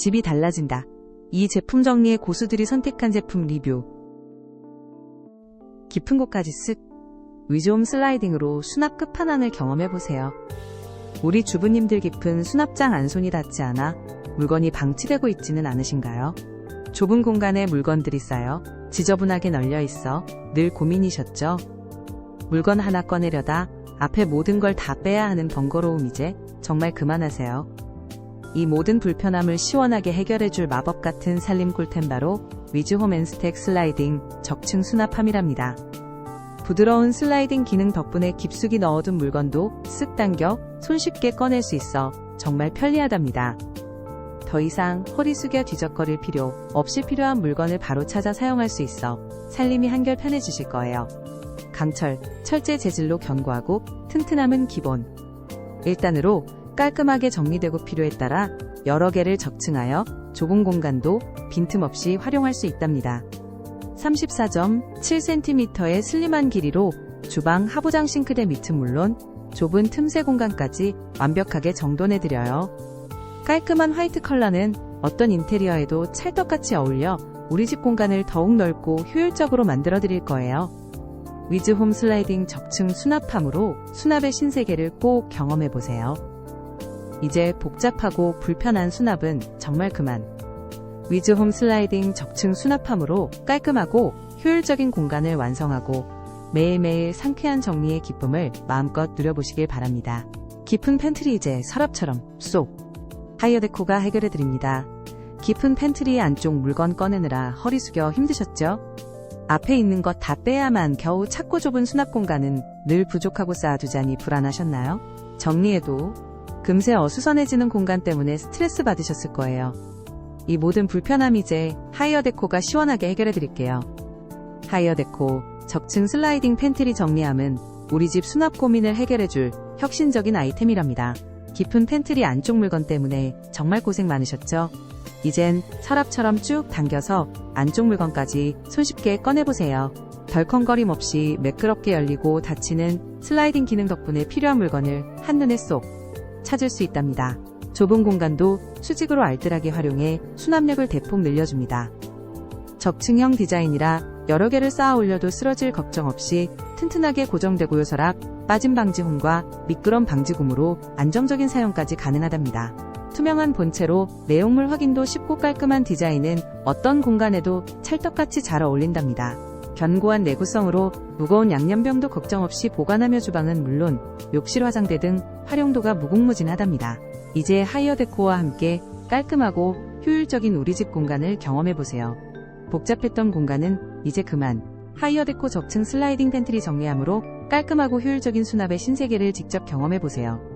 집이 달라진다. 이 제품 정리의 고수들이 선택한 제품 리뷰. 깊은 곳까지 쓱. 위즈홈 슬라이딩으로 수납 끝판왕을 경험해보세요. 우리 주부님들 깊은 수납장 안손이 닿지 않아 물건이 방치되고 있지는 않으신가요? 좁은 공간에 물건들이 쌓여 지저분하게 널려 있어 늘 고민이셨죠? 물건 하나 꺼내려다 앞에 모든 걸 다 빼야 하는 번거로움 이제 정말 그만하세요. 이 모든 불편함을 시원하게 해결해줄 마법 같은 살림 꿀템 바로 위즈홈 앤스택 슬라이딩 적층 수납함이랍니다. 부드러운 슬라이딩 기능 덕분에 깊숙이 넣어둔 물건도 쓱 당겨 손쉽게 꺼낼 수 있어 정말 편리하답니다. 더 이상 허리 숙여 뒤적거릴 필요 없이 필요한 물건을 바로 찾아 사용할 수 있어 살림이 한결 편해지실 거예요. 강철, 철제 재질로 견고하고 튼튼함은 기본. 1단으로 깔끔하게 정리되고 필요에 따라 여러 개를 적층하여 좁은 공간도 빈틈없이 활용할 수 있답니다. 34.7cm의 슬림한 길이로 주방 하부장 싱크대 밑은 물론 좁은 틈새 공간까지 완벽하게 정돈해드려요. 깔끔한 화이트 컬러는 어떤 인테리어에도 찰떡같이 어울려 우리 집 공간을 더욱 넓고 효율적으로 만들어드릴 거예요. 위즈홈 슬라이딩 적층 수납함으로 수납의 신세계를 꼭 경험해보세요. 이제 복잡하고 불편한 수납은 정말 그만. 위즈홈 슬라이딩 적층 수납함으로 깔끔하고 효율적인 공간을 완성하고 매일매일 상쾌한 정리의 기쁨을 마음껏 누려보시길 바랍니다. 깊은 팬트리 이제 서랍처럼 쏙. 하이어데코가 해결해드립니다. 깊은 팬트리 안쪽 물건 꺼내느라 허리 숙여 힘드셨죠? 앞에 있는 것 다 빼야만 겨우 찾고 좁은 수납 공간은 늘 부족하고 쌓아두자니 불안하셨나요? 정리해도 금세 어수선해지는 공간 때문에 스트레스 받으셨을 거예요. 이 모든 불편함 이제 하이어데코가 시원하게 해결해드릴게요. 하이어데코 적층 슬라이딩 팬트리 정리함은 우리 집 수납 고민을 해결해줄 혁신적인 아이템이랍니다. 깊은 팬트리 안쪽 물건 때문에 정말 고생 많으셨죠? 이젠 서랍처럼 쭉 당겨서 안쪽 물건까지 손쉽게 꺼내보세요. 덜컹거림 없이 매끄럽게 열리고 닫히는 슬라이딩 기능 덕분에 필요한 물건을 한눈에 쏙 찾을 수 있답니다. 좁은 공간도 수직으로 알뜰하게 활용해 수납력을 대폭 늘려줍니다. 적층형 디자인이라 여러 개를 쌓아 올려도 쓰러질 걱정 없이 튼튼하게 고정되고요 서랍, 빠짐 방지 홈과 미끄럼 방지 고무로 안정적인 사용까지 가능하답니다. 투명한 본체로 내용물 확인도 쉽고 깔끔한 디자인은 어떤 공간에도 찰떡같이 잘 어울린답니다. 견고한 내구성으로 무거운 양념병도 걱정 없이 보관하며 주방은 물론 욕실 화장대 등 활용도가 무궁무진하답니다. 이제 하이어 데코와 함께 깔끔하고 효율적인 우리 집 공간을 경험해보세요. 복잡했던 공간은 이제 그만. 하이어 데코 적층 슬라이딩 팬트리 정리함으로 깔끔하고 효율적인 수납의 신세계를 직접 경험해보세요.